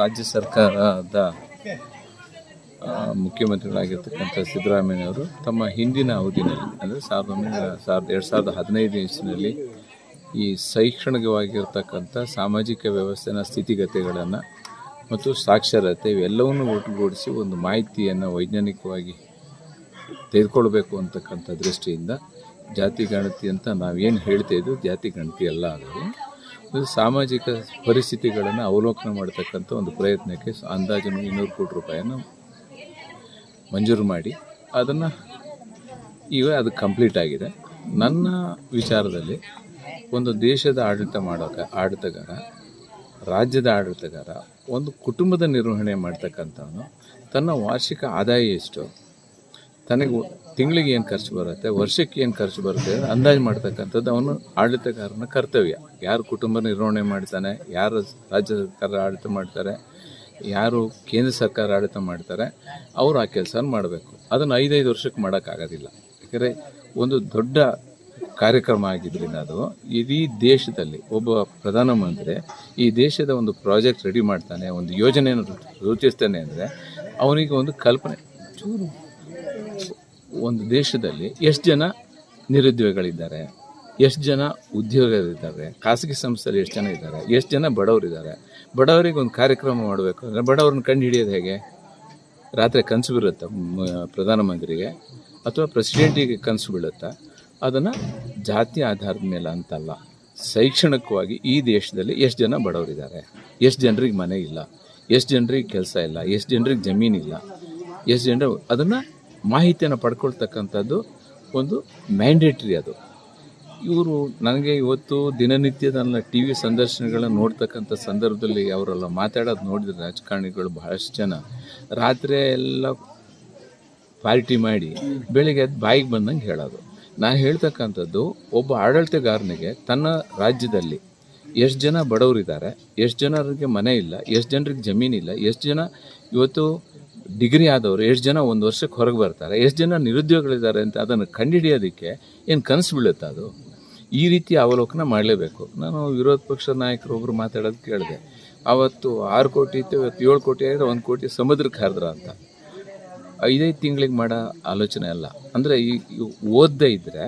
ರಾಜ್ಯ ಸರ್ಕಾರದ ಮುಖ್ಯಮಂತ್ರಿಗಳಾಗಿರ್ತಕ್ಕಂಥ ಸಿದ್ದರಾಮಯ್ಯನವರು ತಮ್ಮ ಹಿಂದಿನ ಅವಧಿನಲ್ಲಿ, ಅಂದರೆ ಸಾವಿರದ ಒಂಬೈನೂರ, ಸಾವಿರದ ಎರಡು ಸಾವಿರದ ಹದಿನೈದು ಇಸ್ವಿನಲ್ಲಿ ಈ ಶೈಕ್ಷಣಿಕವಾಗಿರ್ತಕ್ಕಂಥ ಸಾಮಾಜಿಕ ವ್ಯವಸ್ಥೆನ, ಸ್ಥಿತಿಗತಿಗಳನ್ನು ಮತ್ತು ಸಾಕ್ಷರತೆ ಇವೆಲ್ಲವನ್ನು ಒಟ್ಟುಗೂಡಿಸಿ ಒಂದು ಮಾಹಿತಿಯನ್ನು ವೈಜ್ಞಾನಿಕವಾಗಿ ತೆಗೆದುಕೊಳ್ಬೇಕು ಅಂತಕ್ಕಂಥ ದೃಷ್ಟಿಯಿಂದ ಜಾತಿ ಗಣತಿ ಅಂತ ನಾವೇನು ಹೇಳ್ತಾ ಇದ್ವು, ಜಾತಿ ಗಣತಿ ಅಲ್ಲ ಅದು. ಸಾಮಾಜಿಕ ಪರಿಸ್ಥಿತಿಗಳನ್ನು ಅವಲೋಕನ ಮಾಡ್ತಕ್ಕಂಥ ಒಂದು ಪ್ರಯತ್ನಕ್ಕೆ ಅಂದಾಜು ಇನ್ನೂರು ಕೋಟಿ ರೂಪಾಯಿಯನ್ನು ಮಂಜೂರು ಮಾಡಿ. ಅದನ್ನು ಈಗ ಅದು ಕಂಪ್ಲೀಟ್ ಆಗಿದೆ. ನನ್ನ ವಿಚಾರದಲ್ಲಿ ಒಂದು ದೇಶದ ಆಡಳಿತ ಮಾಡೋಕೆ, ಆಡಳಿತಗಾರ, ರಾಜ್ಯದ ಆಡಳಿತಗಾರ, ಒಂದು ಕುಟುಂಬದ ನಿರ್ವಹಣೆ ಮಾಡ್ತಕ್ಕಂಥವನು ತನ್ನ ವಾರ್ಷಿಕ ಆದಾಯ ಎಷ್ಟು? ತನಗೆ ತಿಂಗಳಿಗೆ ಏನು ಖರ್ಚು ಬರುತ್ತೆ, ವರ್ಷಕ್ಕೆ ಏನು ಖರ್ಚು ಬರುತ್ತೆ, ಅಂದಾಜು ಮಾಡ್ತಕ್ಕಂಥದ್ದು ಅವನು ಆಡಳಿತಗಾರನ ಕರ್ತವ್ಯ. ಯಾರು ಕುಟುಂಬ ನಿರ್ವಹಣೆ ಮಾಡ್ತಾನೆ, ಯಾರು ರಾಜ್ಯ ಸರ್ಕಾರ ಆಡಳಿತ ಮಾಡ್ತಾರೆ, ಯಾರು ಕೇಂದ್ರ ಸರ್ಕಾರ ಆಡಳಿತ ಮಾಡ್ತಾರೆ, ಅವರು ಆ ಕೆಲಸ ಮಾಡಬೇಕು. ಅದನ್ನು ಐದೈದು ವರ್ಷಕ್ಕೆ ಮಾಡೋಕ್ಕಾಗೋದಿಲ್ಲ. ಯಾಕಂದರೆ ಒಂದು ದೊಡ್ಡ ಕಾರ್ಯಕ್ರಮ ಆಗಿದ್ದರಿಂದ ಅದು, ಇಡೀ ದೇಶದಲ್ಲಿ ಒಬ್ಬ ಪ್ರಧಾನಮಂತ್ರಿ ಈ ದೇಶದ ಒಂದು ಪ್ರಾಜೆಕ್ಟ್ ರೆಡಿ ಮಾಡ್ತಾನೆ, ಒಂದು ಯೋಜನೆಯನ್ನು ರೂಪಿಸ್ತಾನೆ ಅಂದರೆ, ಅವನಿಗೆ ಒಂದು ಕಲ್ಪನೆ. ಚೂರು ಒಂದು ದೇಶದಲ್ಲಿ ಎಷ್ಟು ಜನ ನಿರುದ್ಯೋಗಿಗಳಿದ್ದಾರೆ? ಎಷ್ಟು ಜನ ಉದ್ಯೋಗರಿದ್ದಾರೆ ಖಾಸಗಿ ಸಂಸ್ಥೆಯಲ್ಲಿ ಎಷ್ಟು ಜನ ಇದ್ದಾರೆ? ಎಷ್ಟು ಜನ ಬಡವರಿದ್ದಾರೆ? ಬಡವರಿಗೆ ಒಂದು ಕಾರ್ಯಕ್ರಮ ಮಾಡಬೇಕು ಅಂದರೆ ಬಡವ್ರನ್ನ ಕಂಡು ಹಿಡಿಯೋದು ಹೇಗೆ? ರಾತ್ರಿ ಕನಸು ಬೀಳುತ್ತಾ ಪ್ರಧಾನಮಂತ್ರಿಗೆ? ಅಥವಾ ಪ್ರೆಸಿಡೆಂಟಿಗೆ ಕನಸು ಬೀಳುತ್ತೆ? ಅದನ್ನು ಜಾತಿ ಆಧಾರದ ಮೇಲೆ ಅಂತಲ್ಲ. ಶೈಕ್ಷಣಿಕವಾಗಿ ಈ ದೇಶದಲ್ಲಿ ಎಷ್ಟು ಜನ ಬಡವರಿದ್ದಾರೆ? ಎಷ್ಟು ಜನರಿಗೆ ಮನೆ ಇಲ್ಲ? ಎಷ್ಟು ಜನರಿಗೆ ಕೆಲಸ ಇಲ್ಲ? ಎಷ್ಟು ಜನರಿಗೆ ಜಮೀನಿಲ್ಲ? ಎಷ್ಟು ಜನರು ಅದನ್ನು ಮಾಹಿತಿಯನ್ನು ಪಡ್ಕೊಳ್ತಕ್ಕಂಥದ್ದು ಒಂದು ಮ್ಯಾಂಡೇಟ್ರಿ ಅದು. ಇವರು ನನಗೆ ಇವತ್ತು ದಿನನಿತ್ಯದ ನನ್ನ ಟಿ ವಿ ಸಂದರ್ಶನಗಳನ್ನು ನೋಡ್ತಕ್ಕಂಥ ಸಂದರ್ಭದಲ್ಲಿ ಅವರೆಲ್ಲ ಮಾತಾಡೋದು ನೋಡಿದರೆ ರಾಜಕಾರಣಿಗಳು ಬಹಳಷ್ಟು ಜನ ರಾತ್ರಿ ಎಲ್ಲ ಪಾರ್ಟಿ ಮಾಡಿ ಬೆಳಿಗ್ಗೆ ಅದು ಬಾಯಿಗೆ ಬಂದಂಗೆ ಹೇಳೋದು. ನಾನು ಹೇಳ್ತಕ್ಕಂಥದ್ದು ಒಬ್ಬ ಆಡಳಿತಗಾರನಿಗೆ ತನ್ನ ರಾಜ್ಯದಲ್ಲಿ ಎಷ್ಟು ಜನ ಬಡವರಿದ್ದಾರೆ, ಎಷ್ಟು ಜನರಿಗೆ ಮನೆ ಇಲ್ಲ, ಎಷ್ಟು ಜನರಿಗೆ ಜಮೀನಿಲ್ಲ, ಎಷ್ಟು ಜನ ಇವತ್ತು ಡಿಗ್ರಿ ಆದವರು ಎಷ್ಟು ಜನ ಒಂದು ವರ್ಷಕ್ಕೆ ಹೊರಗೆ ಬರ್ತಾರೆ, ಎಷ್ಟು ಜನ ನಿರುದ್ಯೋಗಿಗಳಿದ್ದಾರೆ ಅಂತ ಅದನ್ನು ಕಂಡುಹಿಡಿಯೋದಕ್ಕೆ ಏನು ಕನಸು ಬೀಳುತ್ತೆ ಅದು? ಈ ರೀತಿ ಅವಲೋಕನ ಮಾಡಲೇಬೇಕು. ನಾನು ವಿರೋಧ ಪಕ್ಷದ ನಾಯಕರು ಒಬ್ಬರು ಮಾತಾಡೋದು ಕೇಳಿದೆ. ಅವತ್ತು ಆರು ಕೋಟಿ ಇತ್ತು, ಇವತ್ತು ಏಳು ಕೋಟಿ ಆಗಿದ್ರೆ ಒಂದು ಕೋಟಿ ಸಮುದ್ರಕ್ಕೆ ಹರಿದ್ರ ಅಂತ. ಐದೈದು ತಿಂಗಳಿಗೆ ಮಾಡೋ ಆಲೋಚನೆ ಅಲ್ಲ. ಅಂದರೆ ಈ ಓದದೇ ಇದ್ದರೆ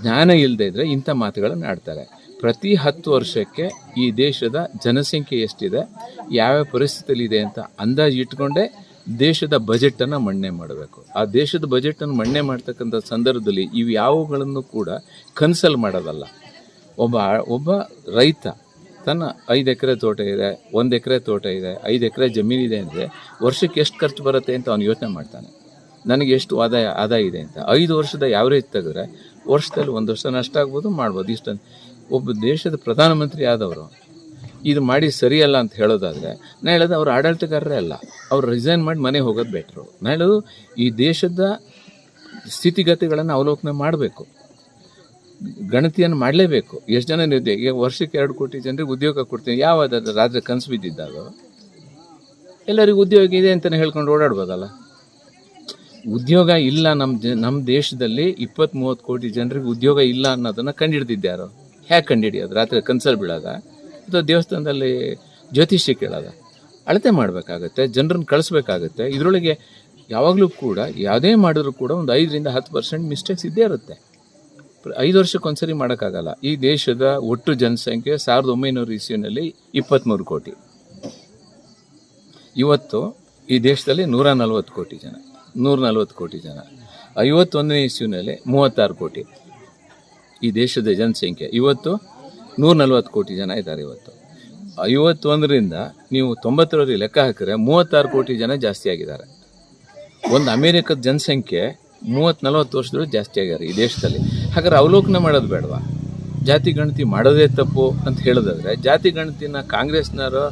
ಜ್ಞಾನ ಇಲ್ಲದೆ ಇದ್ದರೆ ಇಂಥ ಮಾತುಗಳನ್ನು ಆಡ್ತಾರೆ. ಪ್ರತಿ ಹತ್ತು ವರ್ಷಕ್ಕೆ ಈ ದೇಶದ ಜನಸಂಖ್ಯೆ ಎಷ್ಟಿದೆ, ಯಾವ್ಯಾವ ಪರಿಸ್ಥಿತಿಯಲ್ಲಿ ಇದೆ ಅಂತ ಅಂದಾಜು ಇಟ್ಕೊಂಡೇ ದೇಶದ ಬಜೆಟನ್ನು ಮಣ್ಣೆ ಮಾಡಬೇಕು. ಆ ದೇಶದ ಬಜೆಟನ್ನು ಮಣ್ಣೆ ಮಾಡ್ತಕ್ಕಂಥ ಸಂದರ್ಭದಲ್ಲಿ ಇವು ಯಾವುಗಳನ್ನು ಕೂಡ ಕನ್ಸಲ್ ಮಾಡೋದಲ್ಲ. ಒಬ್ಬ ಒಬ್ಬ ರೈತ ತನ್ನ ಐದು ಎಕರೆ ತೋಟ ಇದೆ, ಒಂದು ಎಕರೆ ತೋಟ ಇದೆ, ಐದು ಎಕರೆ ಜಮೀನಿದೆ ಅಂದರೆ ವರ್ಷಕ್ಕೆ ಎಷ್ಟು ಖರ್ಚು ಬರುತ್ತೆ ಅಂತ ಅವನು ಯೋಚನೆ ಮಾಡ್ತಾನೆ. ನನಗೆ ಎಷ್ಟು ಆದಾಯ ಆದಾಯ ಇದೆ ಅಂತ. ಐದು ವರ್ಷದ ಯಾವರೇಜ್ ತೆಗೆದ್ರೆ ವರ್ಷದಲ್ಲಿ ಒಂದು ವರ್ಷ ನಷ್ಟ ಆಗ್ಬೋದು, ಮಾಡ್ಬೋದು. ಇಷ್ಟ ಒಬ್ಬ ದೇಶದ ಪ್ರಧಾನಮಂತ್ರಿ ಆದವರು, ಇದು ಮಾಡಿ ಸರಿಯಲ್ಲ ಅಂತ ಹೇಳೋದಾದರೆ ನಾನು ಹೇಳೋದು ಅವರು ಆಡಳಿತಗಾರರೇ ಅಲ್ಲ, ಅವ್ರು ರಿಸೈನ್ ಮಾಡಿ ಮನೆ ಹೋಗೋದು ಬೆಟ್ರು. ನಾನು ಹೇಳೋದು ಈ ದೇಶದ ಸ್ಥಿತಿಗತಿಗಳನ್ನು ಅವಲೋಕನ ಮಾಡಬೇಕು, ಗಣತಿಯನ್ನು ಮಾಡಲೇಬೇಕು. ಎಷ್ಟು ಜನ ನಿರುದ್ಯೋಗ ಈಗ ವರ್ಷಕ್ಕೆ ಎರಡು ಕೋಟಿ ಜನರಿಗೆ ಉದ್ಯೋಗ ಕೊಡ್ತೀನಿ, ಯಾವ ರಾಜ್ಯ ಕನಸು ಬಿದ್ದಿದ್ದಾಗ, ಎಲ್ಲರಿಗೂ ಉದ್ಯೋಗ ಇದೆ ಅಂತಲೇ ಹೇಳ್ಕೊಂಡು ಓಡಾಡ್ಬೋದಲ್ಲ. ಉದ್ಯೋಗ ಇಲ್ಲ ನಮ್ಮ ನಮ್ಮ ದೇಶದಲ್ಲಿ ಇಪ್ಪತ್ತ್ ಮೂವತ್ತು ಕೋಟಿ ಜನರಿಗೆ ಉದ್ಯೋಗ ಇಲ್ಲ ಅನ್ನೋದನ್ನು ಕಂಡುಹಿಡ್ದಿದ್ಯಾರು ಹೇಗೆ ಕಂಡುಹಿಡಿಯೋದು ರಾತ್ರಿ ಕನ್ಸಲ್ಲಿ ಬೀಳೋದ? ಅಥವಾ ದೇವಸ್ಥಾನದಲ್ಲಿ ಜ್ಯೋತಿಷ್ಯ ಕೇಳೋದ? ಅಳತೆ ಮಾಡಬೇಕಾಗತ್ತೆ, ಜನರನ್ನು ಕಳಿಸ್ಬೇಕಾಗತ್ತೆ. ಇದರೊಳಗೆ ಯಾವಾಗಲೂ ಕೂಡ ಯಾವುದೇ ಮಾಡಿದ್ರು ಕೂಡ ಒಂದು ಐದರಿಂದ ಹತ್ತು ಪರ್ಸೆಂಟ್ ಮಿಸ್ಟೇಕ್ಸ್ ಇದ್ದೇ ಇರುತ್ತೆ. ಐದು ಐದು ವರ್ಷಕ್ಕೊಂದ್ಸರಿ ಮಾಡೋಕ್ಕಾಗಲ್ಲ. ಈ ದೇಶದ ಒಟ್ಟು ಜನಸಂಖ್ಯೆ ಸಾವಿರದ ಒಂಬೈನೂರು ಇಸ್ವಿನಲ್ಲಿ ಇಪ್ಪತ್ತ್ಮೂರು ಕೋಟಿ. ಇವತ್ತು ಈ ದೇಶದಲ್ಲಿ ನೂರ ನಲ್ವತ್ತು ಕೋಟಿ ಜನ, ನೂರ ನಲ್ವತ್ತು ಕೋಟಿ ಜನ. ಐವತ್ತೊಂದನೇ ಇಸ್ವಿನಲ್ಲಿ ಮೂವತ್ತಾರು ಕೋಟಿ. ಈ ದೇಶದ ಜನಸಂಖ್ಯೆ. ಇವತ್ತು ನೂರ ನಲ್ವತ್ತು ಕೋಟಿ ಜನ ಇದ್ದಾರೆ ಇವತ್ತು. ಐವತ್ತೊಂದರಿಂದ ನೀವು ತೊಂಬತ್ತರವರೆಗೆ ಲೆಕ್ಕ ಹಾಕಿದ್ರೆ ಮೂವತ್ತಾರು ಕೋಟಿ ಜನ ಜಾಸ್ತಿ ಆಗಿದ್ದಾರೆ. ಒಂದು ಅಮೇರಿಕದ ಜನಸಂಖ್ಯೆ ಮೂವತ್ತು ನಲವತ್ತು ವರ್ಷದೊಳಗೆ ಜಾಸ್ತಿ ಆಗ್ಯಾರ ಈ ದೇಶದಲ್ಲಿ. ಹಾಗಾದ್ರೆ ಅವಲೋಕನ ಮಾಡೋದು ಬೇಡವಾ? ಜಾತಿ ಗಣತಿ ಮಾಡೋದೇ ತಪ್ಪು ಅಂತ ಹೇಳೋದಾದ್ರೆ, ಜಾತಿ ಗಣತಿನ ಕಾಂಗ್ರೆಸ್ನವರು,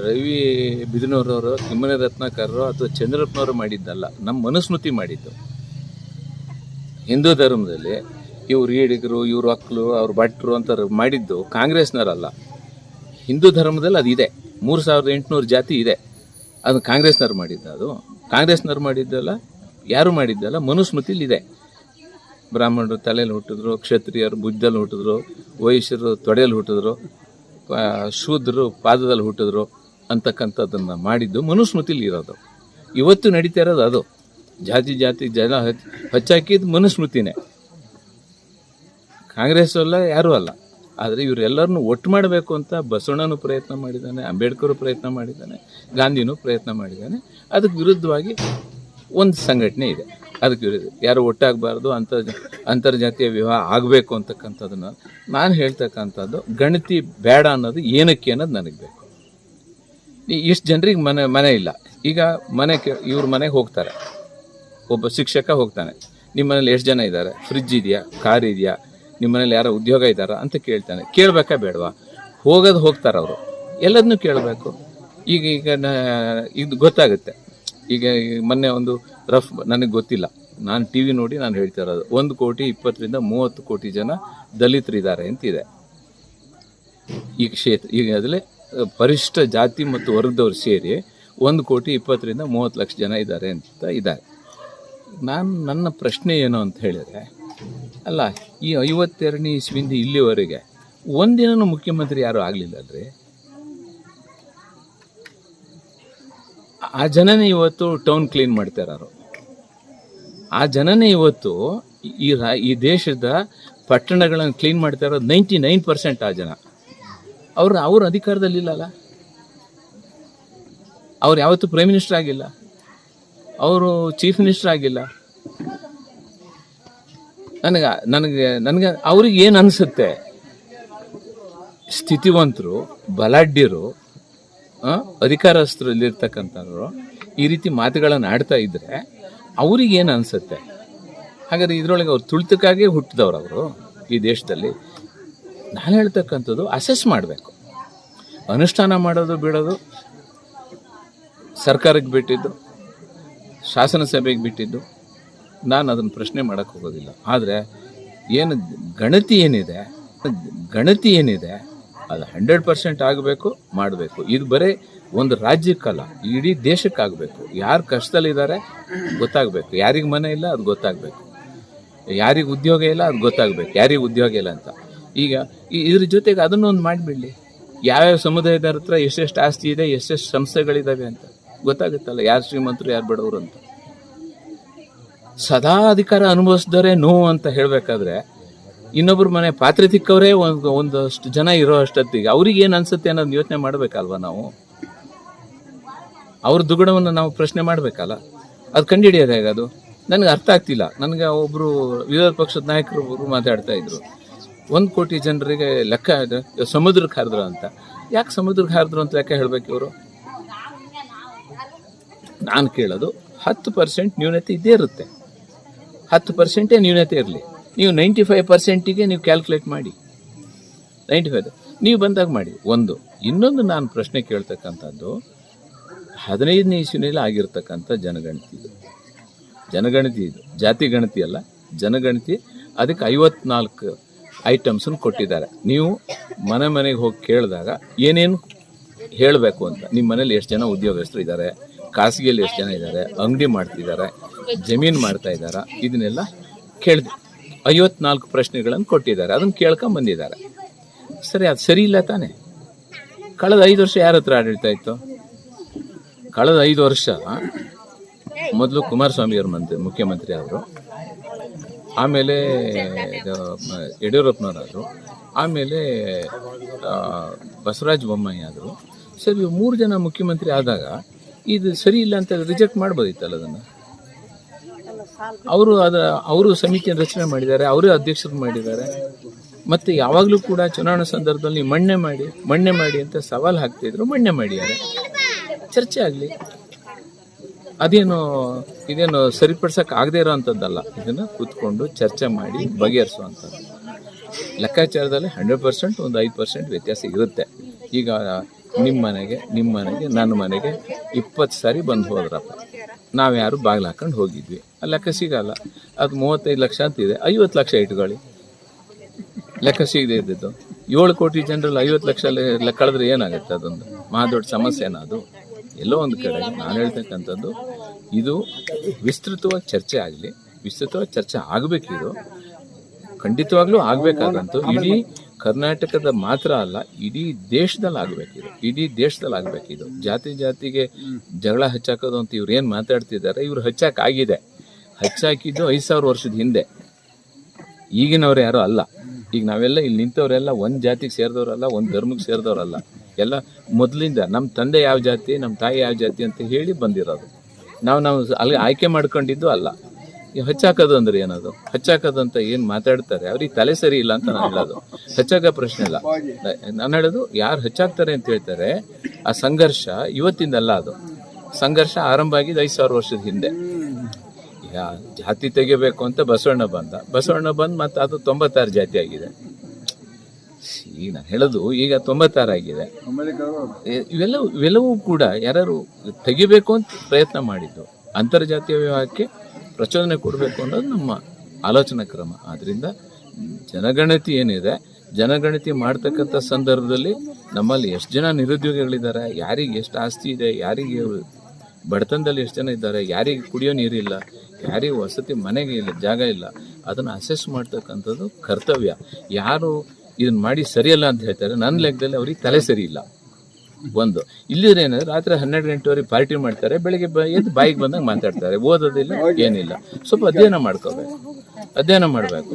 ರವಿ ಬಿದನೂರವರು ಕಿಮ್ಮನೆ ರತ್ನಾಕರರು ಅಥವಾ ಚಂದ್ರಪ್ಪನವರು ಮಾಡಿದ್ದಲ್ಲ, ನಮ್ಮ ಮನುಸ್ಮೃತಿ ಮಾಡಿದ್ದು. ಹಿಂದೂ ಧರ್ಮದಲ್ಲಿ ಇವ್ರು ಈಡಿಗರು ಇವ್ರು ಹಕ್ಕಲು ಅವ್ರು ಭಟ್ರು ಅಂತ ಮಾಡಿದ್ದು ಕಾಂಗ್ರೆಸ್ನವರಲ್ಲ. ಹಿಂದೂ ಧರ್ಮದಲ್ಲಿ ಅದು ಇದೆ. ಮೂರು ಸಾವಿರದ ಎಂಟುನೂರು ಜಾತಿ ಇದೆ. ಅದು ಕಾಂಗ್ರೆಸ್ನವ್ರು ಮಾಡಿದ್ದು ಅದು. ಕಾಂಗ್ರೆಸ್ನವ್ರು ಮಾಡಿದ್ದಲ್ಲ, ಯಾರು ಮಾಡಿದ್ದಲ್ಲ ಮನುಸ್ಮೃತಿಲಿ ಇದೆ. ಬ್ರಾಹ್ಮಣರು ತಲೆಯಲ್ಲಿ ಹುಟ್ಟಿದ್ರು, ಕ್ಷತ್ರಿಯರು ಬುದ್ಧಲ್ಲಿ ಹುಟ್ಟಿದ್ರು, ವೈಶ್ಯರು ತೊಡೆಯಲ್ಲಿ ಹುಟ್ಟಿದ್ರು ಶೂದ್ರರು ಪಾದದಲ್ಲಿ ಹುಟ್ಟಿದ್ರು ಅಂತಕ್ಕಂಥದ್ದನ್ನು ಮಾಡಿದ್ದು ಮನುಸ್ಮೃತಿಲಿ ಇರೋದು. ಇವತ್ತು ನಡೀತಾ ಇರೋದು ಅದು. ಜಾತಿ ಜಾತಿ ಜನ ಹಚ್, ಹಚ್ಚಾಕಿದ್ದು ಮನುಸ್ಮೃತಿನೇ. ಕಾಂಗ್ರೆಸ್ ಅಲ್ಲ ಯಾರೂ ಅಲ್ಲ. ಆದರೆ ಇವರೆಲ್ಲರನ್ನು ಒಟ್ಟು ಮಾಡಬೇಕು ಅಂತ ಬಸವಣ್ಣನೂ ಪ್ರಯತ್ನ ಮಾಡಿದ್ದಾನೆ, ಅಂಬೇಡ್ಕರ್ ಪ್ರಯತ್ನ ಮಾಡಿದ್ದಾನೆ, ಗಾಂಧಿನೂ ಪ್ರಯತ್ನ ಮಾಡಿದ್ದಾನೆ. ಅದಕ್ಕೆ ವಿರುದ್ಧವಾಗಿ ಒಂದು ಸಂಘಟನೆ ಇದೆ. ಅದಕ್ಕೆ ವಿರುದ್ಧ ಯಾರು ಒಟ್ಟಾಗಬಾರ್ದು, ಅಂತರ್, ಅಂತರ್ಜಾತೀಯ ವಿವಾಹ ಆಗಬೇಕು ಅಂತಕ್ಕಂಥದ್ದನ್ನು ನಾನು ಹೇಳ್ತಕ್ಕಂಥದ್ದು, ಗಣತಿ ಬೇಡ ಅನ್ನೋದು ಏನಕ್ಕೆ ಅನ್ನೋದು ನನಗೆ ಬೇಕು. ಇಷ್ಟು ಜನರಿಗೆ ಮನೆ ಮನೆ ಇಲ್ಲ. ಈಗ ಮನೆ ಇವ್ರ ಮನೆಗೆ ಹೋಗ್ತಾರೆ. ಒಬ್ಬ ಶಿಕ್ಷಕ ಹೋಗ್ತಾನೆ. ನಿಮ್ಮ ಮನೇಲಿ ಎಷ್ಟು ಜನ ಇದ್ದಾರೆ? ಫ್ರಿಜ್ ಇದೆಯಾ? ಕಾರ್ ಇದೆಯಾ? ನಿಮ್ಮ ಮನೇಲಿ ಯಾರೋ ಉದ್ಯೋಗ ಇದ್ದಾರ ಅಂತ ಕೇಳ್ತಾನೆ. ಕೇಳಬೇಕಾ ಬೇಡವಾ? ಹೋಗೋದು ಹೋಗ್ತಾರೆ ಅವರು. ಎಲ್ಲದನ್ನೂ ಕೇಳಬೇಕು. ಈಗ ಈಗ ಇದು ಗೊತ್ತಾಗುತ್ತೆ. ಈಗ ಮೊನ್ನೆ ಒಂದು ರಫ್ ನನಗೆ ಗೊತ್ತಿಲ್ಲ. ನಾನು ಟಿ ವಿ ನೋಡಿ ನಾನು ಹೇಳ್ತಾ ಇರೋದು. ಒಂದು ಕೋಟಿ ಇಪ್ಪತ್ತರಿಂದ ಮೂವತ್ತು ಕೋಟಿ ಜನ ದಲಿತರಿದ್ದಾರೆ ಅಂತಿದೆ ಈ ಕ್ಷೇತ್ರ ಈಗ ಅದರಲ್ಲಿ ಪರಿಷ್ಠ ಜಾತಿ ಮತ್ತು ವರ್ಗದವ್ರು ಸೇರಿ ಒಂದು ಕೋಟಿ ಇಪ್ಪತ್ತರಿಂದ ಮೂವತ್ತು ಲಕ್ಷ ಜನ ಇದ್ದಾರೆ ಅಂತ ಇದ್ದಾರೆ. ನಾನು, ನನ್ನ ಪ್ರಶ್ನೆ ಏನು ಅಂತ ಹೇಳಿದ್ರೆ ಅಲ್ಲ, ಈ ಐವತ್ತೆರಡನೇ ಇಸ್ವಿಂದ ಇಲ್ಲಿವರೆಗೆ ಒಂದಿನೂ ಮುಖ್ಯಮಂತ್ರಿ ಯಾರು ಆಗಲಿಲ್ಲ ಅಲ್ರಿ ಆ ಜನನೇ ಇವತ್ತು ಟೌನ್ ಕ್ಲೀನ್ ಮಾಡ್ತಾರೋ ಆ ಜನನೇ ಇವತ್ತು ಈ ರಾ- ಈ ದೇಶದ ಪಟ್ಟಣಗಳನ್ನು ಕ್ಲೀನ್ ಮಾಡ್ತಾ ಇರೋದು ನೈಂಟಿ ನೈನ್ ಪರ್ಸೆಂಟ್ ಆ ಜನ. ಅವ್ರು, ಅವ್ರ ಅಧಿಕಾರದಲ್ಲಿಲ್ಲಲ್ಲ ಅವ್ರು ಯಾವತ್ತೂ ಪ್ರೈಮ್ ಮಿನಿಸ್ಟರ್ ಆಗಿಲ್ಲ. ಅವರು ಚೀಫ್ ಮಿನಿಸ್ಟರ್ ಆಗಿಲ್ಲ. ನನಗೆ ನನಗೆ ನನಗೆ ಅವ್ರಿಗೆ ಏನು ಅನಿಸುತ್ತೆ? ಸ್ಥಿತಿವಂತರು, ಬಲಾಢ್ಯರು ಅಧಿಕಾರಸ್ಥರಲ್ಲಿರ್ತಕ್ಕಂಥವ್ರು ಈ ರೀತಿ ಮಾತುಗಳನ್ನು ಆಡ್ತಾ ಇದ್ದರೆ ಅವ್ರಿಗೆ ಏನು ಅನಿಸುತ್ತೆ? ಹಾಗಾದ್ರೆ ಇದರೊಳಗೆ ಅವ್ರು ತುಳಿತಕ್ಕಾಗೇ ಹುಟ್ಟಿದವ್ರು ಅವರು ಈ ದೇಶದಲ್ಲಿ. ನಾನು ಹೇಳ್ತಕ್ಕಂಥದ್ದು ಅಸೆಸ್ ಮಾಡಬೇಕು. ಅನುಷ್ಠಾನ ಮಾಡೋದು ಬಿಡೋದು, ಸರ್ಕಾರಕ್ಕೆ ಬಿಟ್ಟಿದ್ದು ಶಾಸನ ಸಭೆಗೆ ಬಿಟ್ಟಿದ್ದು ನಾನು ಅದನ್ನು ಪ್ರಶ್ನೆ ಮಾಡೋಕ್ಕೆ ಹೋಗೋದಿಲ್ಲ. ಆದರೆ ಏನು ಗಣತಿ ಏನಿದೆ? ಗಣತಿ ಏನಿದೆ? ಅದು ಹಂಡ್ರೆಡ್ ಪರ್ಸೆಂಟ್ ಆಗಬೇಕು, ಮಾಡಬೇಕು. ಇದು ಬರೀ ಒಂದು ರಾಜ್ಯಕ್ಕಲ್ಲ, ಇಡೀ ದೇಶಕ್ಕಾಗಬೇಕು ಯಾರು ಕಷ್ಟದಲ್ಲಿದ್ದಾರೆ, ಗೊತ್ತಾಗಬೇಕು. ಯಾರಿಗೆ ಮನೆ ಇಲ್ಲ, ಅದು ಗೊತ್ತಾಗಬೇಕು. ಯಾರಿಗೆ ಉದ್ಯೋಗ ಇಲ್ಲ, ಅದು ಗೊತ್ತಾಗಬೇಕು. ಯಾರಿಗೆ ಉದ್ಯೋಗ ಇಲ್ಲ ಅಂತ. ಈಗ ಇದ್ರ ಜೊತೆಗೆ ಅದನ್ನು ಒಂದು ಮಾಡಿಬಿಡಲಿ. ಯಾವ್ಯಾವ ಸಮುದಾಯದ ಹತ್ರ ಎಷ್ಟೆಷ್ಟು ಆಸ್ತಿ ಇದೆ, ಎಷ್ಟೆಷ್ಟು ಸಂಸ್ಥೆಗಳಿದ್ದಾವೆ ಅಂತ. ಗೊತ್ತಾಗುತ್ತಲ್ಲ ಯಾರು ಶ್ರೀಮಂತರು, ಯಾರು ಬಡವರು ಅಂತ. ಸದಾ ಅಧಿಕಾರ ಅನುಭವಿಸಿದರೆ ನೋ ಅಂತ ಹೇಳಬೇಕಾದ್ರೆ ಇನ್ನೊಬ್ರ ಮನೆ ಪಾತ್ರೆ ತಿಕ್ಕವರೇ ಒಂದು ಒಂದಷ್ಟು ಜನ ಇರೋ ಅಷ್ಟೊತ್ತಿಗೆ ಅವ್ರಿಗೆ ಏನು ಅನ್ಸುತ್ತೆ ಅನ್ನೋದು ಯೋಚನೆ ಮಾಡಬೇಕಲ್ವ ನಾವು? ಅವ್ರ ದುಗುಡವನ್ನು ನಾವು ಪ್ರಶ್ನೆ ಮಾಡಬೇಕಲ್ಲ? ಅದು ಕಂಡುಹಿಡಿಯೋದು ಹೇಗೆ ಅದು ನನಗೆ ಅರ್ಥ ಆಗ್ತಿಲ್ಲ. ನನಗೆ ಒಬ್ಬರು ವಿರೋಧ ಪಕ್ಷದ ನಾಯಕರು ಒಬ್ಬರು ಮಾತಾಡ್ತಾ ಇದ್ರು. ಒಂದು ಕೋಟಿ ಜನರಿಗೆ ಲೆಕ್ಕ ಸಮುದ್ರಕ್ಕೆ ಹಾರಿದ್ರು ಅಂತ. ಯಾಕೆ ಸಮುದ್ರಕ್ಕೆ ಹಾರಿದ್ರು ಅಂತ ಯಾಕೆ ಹೇಳಬೇಕು ಇವರು? ನಾನು ಕೇಳೋದು ಹತ್ತು ಪರ್ಸೆಂಟ್ ನ್ಯೂನತೆ ಇದ್ದೇ ಇರುತ್ತೆ. ಹತ್ತು ಪರ್ಸೆಂಟೇ ನ್ಯೂನತೆ ಇರಲಿ. ನೀವು ನೈಂಟಿ ಫೈವ್ ಪರ್ಸೆಂಟಿಗೆ ನೀವು ಕ್ಯಾಲ್ಕುಲೇಟ್ ಮಾಡಿ. ನೈಂಟಿ ಫೈವ್ ನೀವು ಬಂದಾಗ ಮಾಡಿ. ಒಂದು, ಇನ್ನೊಂದು ನಾನು ಪ್ರಶ್ನೆ ಕೇಳ್ತಕ್ಕಂಥದ್ದು, ಹದಿನೈದನೇ ಇಸ್ವಿನಲ್ಲಿ ಆಗಿರ್ತಕ್ಕಂಥ ಜನಗಣತಿ ಇದು. ಜನಗಣತಿ ಇದು. ಜಾತಿ ಗಣತಿ ಅಲ್ಲ. ಜನಗಣತಿ ಅದಕ್ಕೆ ಐವತ್ನಾಲ್ಕು ಐಟಮ್ಸನ್ನು ಕೊಟ್ಟಿದ್ದಾರೆ. ನೀವು ಮನೆ ಮನೆಗೆ ಹೋಗಿ ಕೇಳಿದಾಗ ಏನೇನು ಹೇಳಬೇಕು ಅಂತ. ನಿಮ್ಮ ಮನೇಲಿ ಎಷ್ಟು ಜನ ಉದ್ಯೋಗಸ್ಥರು ಇದ್ದಾರೆ, ಖಾಸಗಿಯಲ್ಲಿ ಎಷ್ಟು ಜನ ಇದ್ದಾರೆ, ಅಂಗಡಿ ಮಾಡ್ತಿದ್ದಾರೆ ಜಮೀನು ಮಾಡ್ತಾ ಇದ್ದಾರಾ? ಇದನ್ನೆಲ್ಲ ಕೇಳಿದೆ ಐವತ್ನಾಲ್ಕು ಪ್ರಶ್ನೆಗಳನ್ನು ಕೊಟ್ಟಿದ್ದಾರೆ. ಅದನ್ನು ಕೇಳ್ಕೊಂಡ್ ಬಂದಿದ್ದಾರೆ. ಸರಿ, ಅದು ಸರಿ ಇಲ್ಲ ತಾನೆ? ಕಳೆದ ಐದು ವರ್ಷ ಯಾರ ಹತ್ರ ಆಡಳಿತ ಇತ್ತು? ಕಳೆದ ಐದು ವರ್ಷ ಮೊದಲು ಕುಮಾರಸ್ವಾಮಿ ಅವರು ಮಂತ್ರಿ ಮುಖ್ಯಮಂತ್ರಿ ಅವರು, ಆಮೇಲೆ ಯಡಿಯೂರಪ್ಪನವರಾದರು, ಆಮೇಲೆ ಬಸವರಾಜ ಬೊಮ್ಮಾಯಿ ಆದರು. ಸರಿ, ಮೂರು ಜನ ಮುಖ್ಯಮಂತ್ರಿ ಆದಾಗ ಇದು ಸರಿ ಇಲ್ಲ ಅಂತ ರಿಜೆಕ್ಟ್ ಮಾಡ್ಬೋದಿತ್ತಲ್ಲ ಅದನ್ನು? ಅವರು ಅದ, ಅವರು ಸಮಿತಿಯನ್ನು ರಚನೆ ಮಾಡಿದ್ದಾರೆ, ಅವರೇ ಅಧ್ಯಕ್ಷರು ಮಾಡಿದ್ದಾರೆ. ಮತ್ತೆ ಯಾವಾಗಲೂ ಕೂಡ ಚುನಾವಣಾ ಸಂದರ್ಭದಲ್ಲಿ ಮಣ್ಣೆ ಮಾಡಿ ಮಣ್ಣೆ ಮಾಡಿ ಅಂತ ಸವಾಲು ಹಾಕ್ತಿದ್ರು ಮಣ್ಣೆ ಮಾಡಿದ್ದಾರೆ. ಚರ್ಚೆ ಆಗಲಿ. ಅದೇನು, ಇದೇನು ಸರಿಪಡಿಸೋಕೆ ಆಗದೇ ಇರೋವಂಥದ್ದಲ್ಲ ಇದನ್ನು ಕೂತ್ಕೊಂಡು ಚರ್ಚೆ ಮಾಡಿ ಬಗೆಹರಿಸುವಂಥದ್ದು. ಲೆಕ್ಕಾಚಾರದಲ್ಲಿ ಹಂಡ್ರೆಡ್ ಪರ್ಸೆಂಟ್ ಒಂದು ಐದು ಪರ್ಸೆಂಟ್ ವ್ಯತ್ಯಾಸ ಇರುತ್ತೆ. ಈಗ ನಿಮ್ಮ ಮನೆಗೆ ನಿಮ್ಮ ಮನೆಗೆ ನನ್ನ ಮನೆಗೆ ಇಪ್ಪತ್ತು ಸಾರಿ ಬಂದು ಹೋದ್ರಪ್ಪ. ನಾವ್ಯಾರು ಬಾಗಿಲು ಹಾಕೊಂಡು ಹೋಗಿದ್ವಿ. ಲೆಕ್ಕ ಸಿಗಲ್ಲ. ಅದು ಮೂವತ್ತೈದು ಲಕ್ಷ ಅಂತಿದೆ ಐವತ್ತು ಲಕ್ಷ ಇಟ್ಕೊಳ್ಳಿ. ಲೆಕ್ಕ ಸಿಗದೆ ಇದ್ದಿದ್ದು. ಏಳು ಕೋಟಿ ಜನರಲ್ಲಿ ಐವತ್ತು ಲಕ್ಷ ಕಳೆದ್ರೆ ಏನಾಗುತ್ತೆ ಅದೊಂದು? ಮಹಾ ದೊಡ್ಡ ಸಮಸ್ಯೆನ ಅದು? ಎಲ್ಲೋ ಒಂದು ಕಡೆ. ನಾನು ಹೇಳ್ತಕ್ಕಂಥದ್ದು ಇದು ವಿಸ್ತೃತವಾಗಿ ಚರ್ಚೆ ಆಗಲಿ ವಿಸ್ತೃತವಾಗಿ ಚರ್ಚೆ ಆಗಬೇಕಿದು ಖಂಡಿತವಾಗ್ಲೂ ಆಗಬೇಕಾದಂತು ಇಡೀ ಕರ್ನಾಟಕದ ಮಾತ್ರ ಅಲ್ಲ ಇಡೀ ದೇಶದಲ್ಲಿ ಆಗಬೇಕಿದು ಇಡೀ ದೇಶದಲ್ಲಿ ಆಗಬೇಕಿದು ಜಾತಿ ಜಾತಿಗೆ ಜಗಳ ಹಚ್ಚಾಕೋದು ಅಂತ ಇವ್ರು ಏನು ಮಾತಾಡ್ತಿದ್ದಾರೆ ಇವ್ರು ಹಚ್ಚಾಕಾಗಿದೆ ಹಚ್ಚಾಕಿದ್ದು ಐದು ಸಾವಿರ ವರ್ಷದ ಹಿಂದೆ. ಈಗಿನವ್ರು ಯಾರು ಅಲ್ಲ. ಈಗ ನಾವೆಲ್ಲ ಇಲ್ಲಿ ನಿಂತವರೆಲ್ಲ ಒಂದು ಜಾತಿಗೆ ಸೇರಿದವರಲ್ಲ, ಒಂದು ಧರ್ಮಕ್ಕೆ ಸೇರಿದವರಲ್ಲ. ಎಲ್ಲ ಮೊದಲಿಂದ ನಮ್ಮ ತಂದೆ ಯಾವ ಜಾತಿ ನಮ್ಮ ತಾಯಿ ಯಾವ ಜಾತಿ ಅಂತ ಹೇಳಿ ಬಂದಿರೋದು. ನಾವು ನಾವು ಅಲ್ಲಿ ಆಯ್ಕೆ ಮಾಡ್ಕೊಂಡಿದ್ದು ಅಲ್ಲ. ಹಚ್ಚಾಕೋದು ಅಂದ್ರೆ ಏನದು? ಹಚ್ಚಾಕೋದು ಅಂತ ಏನು ಮಾತಾಡ್ತಾರೆ? ಅವ್ರಿಗೆ ತಲೆ ಸರಿ ಇಲ್ಲ ಅಂತ ನಾನು ಹೇಳೋದು. ಹಚ್ಚಾಕ ಪ್ರಶ್ನೆ ಇಲ್ಲ. ನಾನು ಹೇಳೋದು, ಯಾರು ಹಚ್ಚಾಕ್ತಾರೆ ಅಂತ ಹೇಳ್ತಾರೆ, ಆ ಸಂಘರ್ಷ ಇವತ್ತಿಂದಲ್ಲ ಅದು. ಸಂಘರ್ಷ ಆರಂಭ ಆಗಿದ್ದು ಐದು ಸಾವಿರ ವರ್ಷದ ಹಿಂದೆ. ಜಾತಿ ತೆಗಿಬೇಕು ಅಂತ ಬಸವಣ್ಣ ಬಂದ. ಬಸವಣ್ಣ ಬಂದ್ ಮತ್ತೆ ಅದು ತೊಂಬತ್ತಾರು ಜಾತಿ ಆಗಿದೆ. ಈಗ ನಾನು ಹೇಳೋದು, ಈಗ ತೊಂಬತ್ತಾರು ಆಗಿದೆ. ಇವೆಲ್ಲವೂ ಇವೆಲ್ಲವೂ ಕೂಡ ಯಾರು ತೆಗಿಬೇಕು ಅಂತ ಪ್ರಯತ್ನ ಮಾಡಿದ್ದು, ಅಂತರ್ಜಾತೀಯ ವಿವಾಹಕ್ಕೆ ಪ್ರಚೋದನೆ ಕೊಡಬೇಕು ಅನ್ನೋದು ನಮ್ಮ ಆಲೋಚನಾ ಕ್ರಮ. ಆದ್ರಿಂದ ಜನಗಣತಿ ಏನಿದೆ, ಜನಗಣತಿ ಮಾಡ್ತಕ್ಕಂಥ ಸಂದರ್ಭದಲ್ಲಿ ನಮ್ಮಲ್ಲಿ ಎಷ್ಟು ಜನ ನಿರುದ್ಯೋಗಿಗಳಿದ್ದಾರೆ ಯಾರಿಗೆ ಎಷ್ಟು ಆಸ್ತಿ ಇದೆ, ಯಾರಿಗೆ ಬಡತನದಲ್ಲಿ ಎಷ್ಟು ಜನ ಇದ್ದಾರೆ? ಯಾರಿಗೆ ಕುಡಿಯೋ ನೀರಿಲ್ಲ ಯಾರಿಗೆ ವಸತಿ ಮನೆಗೆ ಇಲ್ಲ, ಜಾಗ ಇಲ್ಲ, ಅದನ್ನು ಅಸೆಸ್ ಮಾಡ್ತಕ್ಕಂಥದ್ದು ಕರ್ತವ್ಯ. ಯಾರು ಇದನ್ನ ಮಾಡಿ ಸರಿಯಲ್ಲ ಅಂತ ಹೇಳ್ತಾರೆ ನನ್ನ ಲೆಕ್ಕದಲ್ಲಿ ಅವ್ರಿಗೆ ತಲೆ ಸರಿ ಇಲ್ಲ. ಒಂದು. ಇಲ್ಲಿದ್ರೆ ಏನಂದ್ರೆ ರಾತ್ರಿ ಹನ್ನೆರಡು ಗಂಟೆವರೆಗೆ ಪಾರ್ಟಿ ಮಾಡ್ತಾರೆ, ಬೆಳಿಗ್ಗೆ ಎದ್ದು ಬಾಯಿಗೆ ಬಂದಾಗ ಮಾತಾಡ್ತಾರೆ, ಓದೋದಿಲ್ಲ, ಏನಿಲ್ಲ. ಸ್ವಲ್ಪ ಅಧ್ಯಯನ ಮಾಡ್ಕೋಬೇಕು. ಅಧ್ಯಯನ ಮಾಡಬೇಕು.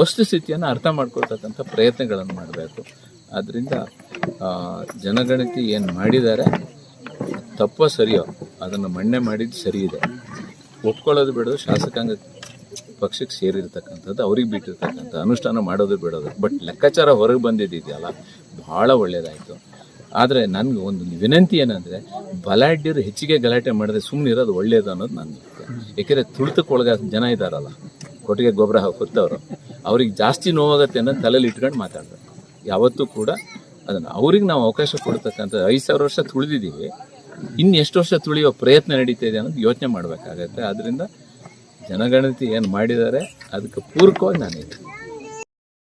ವಸ್ತುಸ್ಥಿತಿಯನ್ನು ಅರ್ಥ ಮಾಡ್ಕೊಳ್ತಕ್ಕಂಥ ಪ್ರಯತ್ನಗಳನ್ನು ಮಾಡಬೇಕು. ಆದ್ದರಿಂದ ಜನಗಣತಿ ಏನು ಮಾಡಿದ್ದಾರೆ ತಪ್ಪೋ ಸರಿಯೋ, ಅದನ್ನು ಮಣ್ಣೆ ಮಾಡಿದ್ದು ಸರಿ ಇದೆ. ಒಪ್ಕೊಳ್ಳೋದು ಬಿಡೋದು ಶಾಸಕಾಂಗ ಪಕ್ಷಕ್ಕೆ ಸೇರಿರ್ತಕ್ಕಂಥದ್ದು, ಅವ್ರಿಗೆ ಬಿಟ್ಟಿರ್ತಕ್ಕಂಥ ಅನುಷ್ಠಾನ ಮಾಡೋದು ಬಿಡೋದು. ಬಟ್ ಲೆಕ್ಕಾಚಾರ ಹೊರಗೆ ಬಂದಿದ್ದಿದೆಯಲ್ಲ ಭಾಳ ಒಳ್ಳೆಯದಾಯಿತು ಆದರೆ ನನಗೆ ಒಂದು ವಿನಂತಿ ಏನಂದರೆ, ಬಲಾಢ್ಯರು ಹೆಚ್ಚಿಗೆ ಗಲಾಟೆ ಮಾಡಿದ್ರೆ ಸುಮ್ಮನೆ ಇರೋದು ಒಳ್ಳೇದು ಅನ್ನೋದು ನನ್ನ ಏಕೆಂದರೆ ತುಳಿತಕ್ಕೊಳಗ ಜನ ಇದ್ದಾರಲ್ಲ ಕೊಟ್ಟಿಗೆ ಗೊಬ್ಬರ ಹೊತ್ತವರು ಅವ್ರಿಗೆ ಜಾಸ್ತಿ ನೋವಾಗತ್ತೆ ಅನ್ನೋದು ತಲೆಯಲ್ಲಿ ಇಟ್ಕೊಂಡು ಮಾತಾಡ್ತಾರೆ. ಯಾವತ್ತೂ ಕೂಡ ಅದನ್ನು ಅವ್ರಿಗೆ ನಾವು ಅವಕಾಶ ಕೊಡ್ತಕ್ಕಂಥ ಐದು ಸಾವಿರ ವರ್ಷ ತುಳಿದಿದ್ದೀವಿ. ಇನ್ನು ಎಷ್ಟು ವರ್ಷ ತುಳಿಯೋ ಪ್ರಯತ್ನ ನಡೀತಾ ಇದೆ ಅನ್ನೋದು ಯೋಚನೆ ಮಾಡಬೇಕಾಗತ್ತೆ. ಆದ್ದರಿಂದ ಜನಗಣತಿ ಏನು ಮಾಡಿದ್ದಾರೆ, ಅದಕ್ಕೆ ಪೂರಕವಾಗಿ ನಾನು ಹೇಳ್ತೀನಿ.